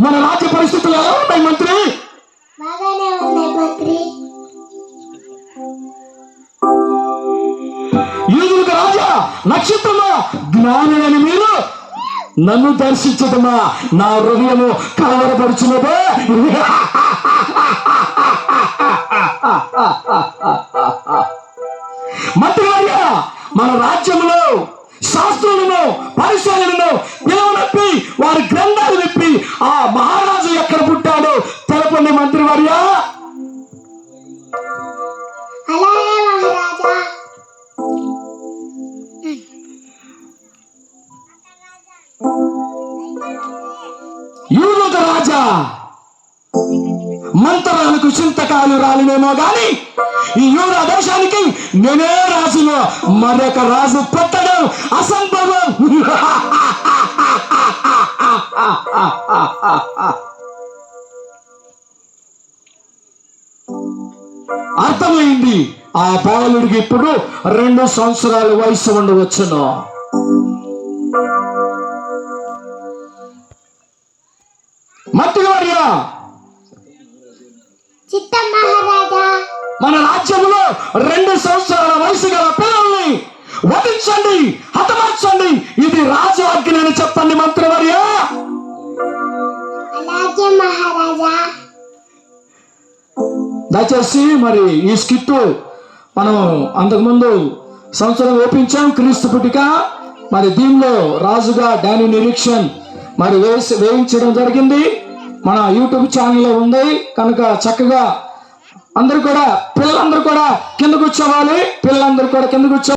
మన రాజ్య పరిస్థితులు ఎలా ఉన్నాయి మంత్రి? బాగానే ఉన్నాయి మంత్రి. యూదులకు రాజా నక్షత్రమా? జ్ఞానులని మీరు నన్ను దర్శించటమా? నా హృదయము కలవరపరుచున్నదే. మంత్రి మన రాజ్యములో శాస్త్రులను పరిశోధనను పిలువనొప్పి వారి గ్రంథాలు విప్పి ఆ మహారాజు ఎక్కడ పుట్టాడో తెలపండి మంత్రి వర్య యూదుక రాజా మంత్రాలకు చింతకాలు రాలినేమో గాని ఈ యూద దేశానికి నేనే రాజును మరొక రాజు పెట్టడం అసంభవం. అర్థమైంది? ఆ బాలుడికి ఇప్పుడు రెండు సంవత్సరాల వయసు ఉండవచ్చును. మట్టి చిత్తం చిత్తమ్మ మన రాజ్యంలో రెండు సంవత్సరాల వయసు గల పిల్లల్ని వధించండి హతమార్చండి. ఇది రాజు ఆజ్ఞ అని చెప్పండి మంత్రివర్య. దయచేసి మరి ఈ స్కిట్ మనం అంతకుముందు సంవత్సరం ఓపించాం క్రీస్తు పుట్టిక మరి దీనిలో రాజుగా డానీ నిరీక్షణ్ మరి వేసి వేయించడం జరిగింది. మన యూట్యూబ్ ఛానల్లో ఉంది. కనుక చక్కగా అందరూ కూడా పిల్లలందరూ కూడా కింద కూర్చోవాలి. పిల్లలందరూ కూడా కింద కూర్చో